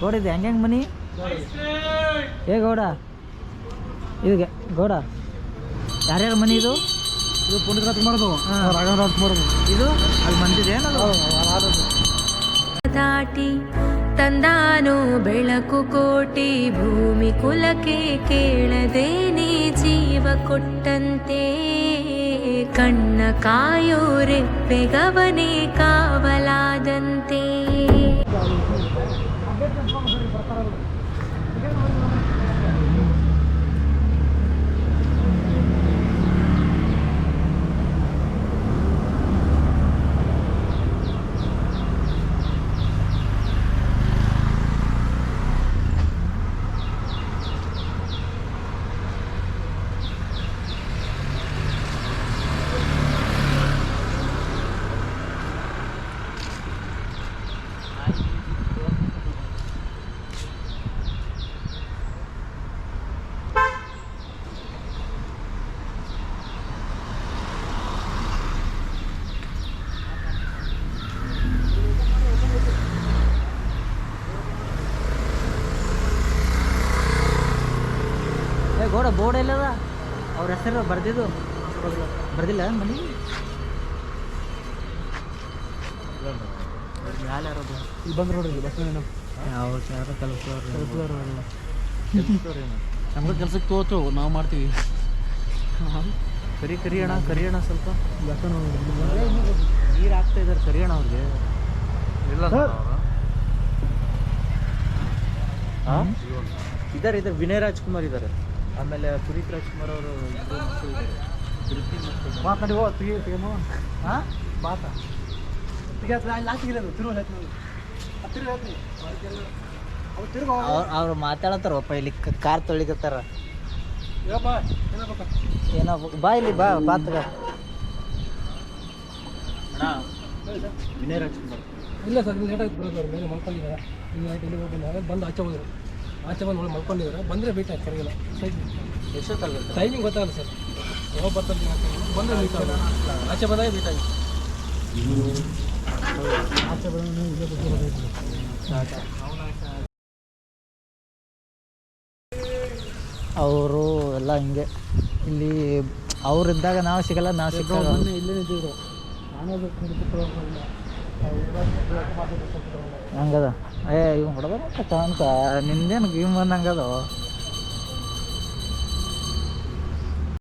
ಗೌಡ ಹಂಗೆ ಹೆಂಗೆ ಮನಿ? ಏ ಗೌಡ ಇದು ಗೌಡ. ಯಾರ್ಯಾರ ಮನಿ ಇದು? ಇದು ಪುಣ್ಯಕಾತ್ ಮಾಡೋದು ಹಾ. ರಾಘವೇಂದ್ರ ಮಾಡೋದು ಇದು? ಅಲ್ಲಿ ಮಂದಿದೆ ದಾಟಿ ತಂದಾನು ಬೆಳಕು ಕೋಟಿ ಭೂಮಿ ಕುಲಕ್ಕೆ ಕೇಳದೇನೆ ಜೀವ ಕೊಟ್ಟಂತೆ. ಕಣ್ಣ ಕಾಯೋ ರೆಪ್ಪೆಗವನೇ ಗೌಡ ಬೋರ್ಡ್ ಎಲ್ಲದ ಅವ್ರ ಹೆಸರು ಬರ್ದಿದ್ದು. ಬರ್ದಿಲ್ಲ ಮನಿ? ಮ್ಯಾಲೆ ಯಾರೋದು ಇಲ್ಲಿ ಬಂದು ನೋಡ್ರಿ ಬಸ್ ಯಾರೋ ಕೆಲಸದವ್ರು ನಮ್ಗೆ ಕೆಲ್ಸಕ್ಕೆ ತೋತು ನಾವು ಮಾಡ್ತೀವಿ. ಕರಿ ಕರಿ ಅಣ್ಣ ಕರಿ ಅಣ್ಣ ಸ್ವಲ್ಪ. ನೀರು ಹಾಕ್ತಾ ಇದಾರೆ ಕರಿ ಅಣ್ಣ ಅವ್ರಿಗೆ. ಹಾಂ? ಇದ್ದಾರೆ ಇದ್ದಾರೆ ವಿನಯ್ ರಾಜ್ಕುಮಾರ್ ಇದ್ದಾರೆ ಆಮೇಲೆ ಪುನೀತ್ ರಾಜ್ಕುಮಾರ್ ಅವರು ಮಾತಾಡಿ ಮಾತನಾಡಿ ಹೋ ತೆಗಿ ತೆಗೆಮೋ ಹಾಂ? ಬಾತ ತೆಗಿ ಹತ್ರ ಅಲ್ಲಿ ಲಾಸ್ಟ್ ಗಿಲ್ಲ ತಿರುವು ಹೇಳ್ತೀನಿ ತಿರುವು ಹೇಳ್ತೀನಿ ಅವ್ರು ಮಾತಾಡತ್ತಾರ ಅವ್ರು ಅವ್ರು ಮಾತಾಡತ್ತಾರಪ್ಪ ಇಲ್ಲಿ ಕಾರ್ ತೊಳಿಕತ್ತಾರ. ಏನೋ ಬಾ ಇಲ್ಲಿ ಬಾ ಬಾತ್ ವಿನಯ್ ರಾಜ್ಕುಮಾರ್. ಇಲ್ಲ ಸರ್ ಲೇಟ್ ಆಯ್ತು ಬರೋದು ಅವ್ರು ಮೇಲೆ ಮಲ್ಕೊಂಡಿದ್ದಾರೆ. ಬಂದು ಆಚೆ ಹೋದ್ರು. ಆಚೆ ಬಂದು ಒಳಗೆ ಮಲ್ಕೊಂಡಿದ್ದಾರೆ. ಬಂದರೆ ಭೇಟಿ ಆಗಿ ಕರೆಗಿಲ್ಲ ಎಷ್ಟೊತ್ತಾಗುತ್ತೆ ಟೈಮಿಂಗ್ ಗೊತ್ತಾಗಲ್ಲ ಸರ್. ಯಾವಾಗ ಬರ್ತಾರೆ ಅಂತ ಬಂದರೆ ಬೀಟ್ ಆಗಲ್ಲ ಆಚೆ ಬಂದಾಗ ಬೀಟ್ ಆಗಿ ಆಚೆ ಬಂದ ಇಲ್ಲೇ ಅವರು ಎಲ್ಲ ಹಿಂಗೆ. ಇಲ್ಲಿ ಅವ್ರಿದ್ದಾಗ ನಾವು ಸಿಗಲ್ಲ ನಾವು ಸಿಕ್ಕಾಗ ಅವ್ರು- ಮೊನ್ನೆ ಇಲ್ಲೇ ಇದ್ದೀವಿ ನಾನೇ ಹಂಗದ? ಏ ಇವ್ ಹೊಡೆದ ಅಂತ? ನಿಂದೇನು ಗೇಮ್ ಬಂದಂಗದ?